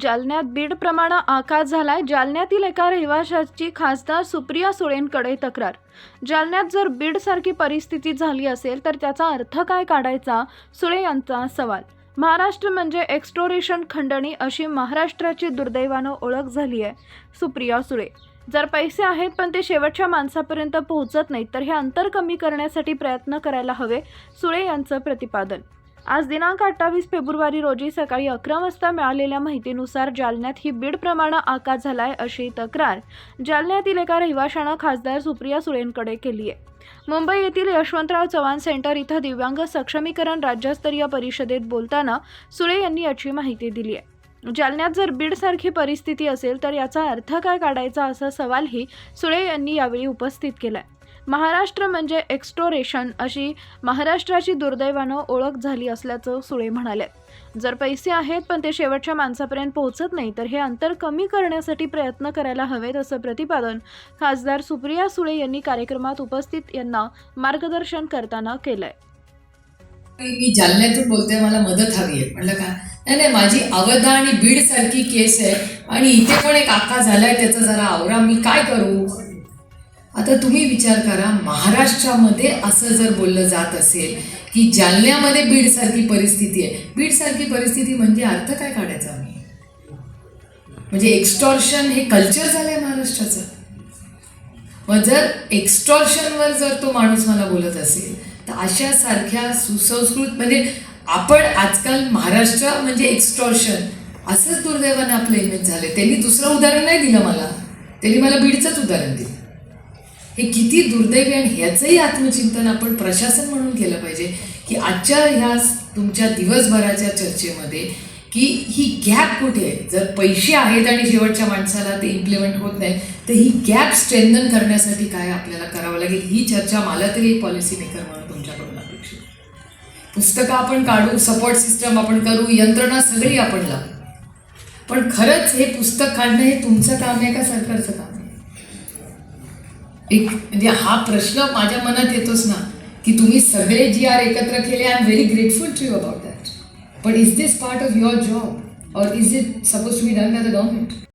जालन्यात बीड प्रमाणे झालाय. जालन्यातील एका रहिवाशाची खासदार सुप्रिया सुळेंकडे तक्रार. जालन्यात जर बीडसारखी परिस्थिती झाली असेल तर त्याचा अर्थ काय काढायचा? सुळे यांचा सवाल. महाराष्ट्र म्हणजे एक्स्टोरेशन खंडणी अशी महाराष्ट्राची दुर्दैवानं ओळख झाली आहे सुप्रिया सुळे. जर पैसे आहेत पण ते शेवटच्या माणसापर्यंत पोहोचत नाहीत तर हे अंतर कमी करण्यासाठी प्रयत्न करायला हवे सुळे यांचं प्रतिपादन. आज दिनांक अठ्ठावीस फेब्रुवारी रोजी सकाळी अकरा वाजता मिळालेल्या माहितीनुसार जालन्यात ही बीडप्रमाणे आकात झालाय अशी तक्रार जालन्यातील एका रहिवाशानं खासदार सुप्रिया सुळेंकडे केली आहे. मुंबई येथील यशवंतराव चव्हाण सेंटर इथं दिव्यांग सक्षमीकरण राज्यस्तरीय परिषदेत बोलताना सुळे यांनी याची माहिती दिली आहे. जालन्यात जर बीडसारखी परिस्थिती असेल तर याचा अर्थ काय काढायचा असा सवालही सुळे यांनी यावेळी उपस्थित केला आहे महाराष्ट्र म्हणजे एक्स्टोरेशन अशी महाराष्ट्राची दुर्दैवानं ओळख झाली असल्याचं सुळे म्हणाले. जर पैसे आहेत पण ते शेवटच्या माणसापर्यंत पोहोचत नाही तर हे अंतर कमी करण्यासाठी प्रयत्न करायला हवेत असं प्रतिपादन खासदार सुप्रिया सुळे यांनी कार्यक्रमात उपस्थित यांना मार्गदर्शन करताना केलंय. मी जालन्यातून बोलते मला मदत हवी आहे. म्हटलं का? नाही नाही माझी अवधा आणि बीड सारखी केस आहे आणि इथे पण एक आका झालाय त्याचा जरा आवरा. मी काय करू? आता तुम्ही विचार करा महाराष्ट्रामध्ये असं जर बोललं जात असेल की जालन्यामध्ये बीडसारखी परिस्थिती आहे. बीडसारखी परिस्थिती म्हणजे अर्थ काय काढायचा आम्ही म्हणजे एक्स्टॉर्शन हे कल्चर झालंय महाराष्ट्राचं. मग जर एक्स्टॉर्शनवर जर तो माणूस मला बोलत असेल तर अशा सारख्या सुसंस्कृत म्हणजे आपण आजकाल महाराष्ट्र म्हणजे एक्स्टॉर्शन असंच दुर्दैवानं आपलं इमेज झाले त्यांनी दुसरं उदाहरण नाही दिलं मला. त्यांनी मला बीडचंच उदाहरण दिलं. हे किती दुर्दैवी आणि ह्याचंही आत्मचिंतन आपण प्रशासन म्हणून केलं पाहिजे की आजच्या ह्या तुमच्या दिवसभराच्या चर्चेमध्ये की ही गॅप कुठे आहे? जर पैसे आहेत आणि शेवटच्या माणसाला ते इम्प्लिमेंट होत नाही तर ही गॅप स्ट्रेंथन करण्यासाठी काय आपल्याला करावं लागेल? ही चर्चा मला तरी एक पॉलिसी मेकर म्हणून तुमच्याकडून अपेक्षित पुस्तकं आपण काढू सपोर्ट सिस्टम आपण करू यंत्रणा सगळी आपण लावू. पण खरंच हे पुस्तक काढणं हे तुमचं काम आहे का सरकारचं काम आहे? एक म्हणजे हा प्रश्न माझ्या मनात येतोच ना की तुम्ही सगळे जी आर एकत्र केले I am very grateful to you about that but is this part of your job और is it suppose to be done by the government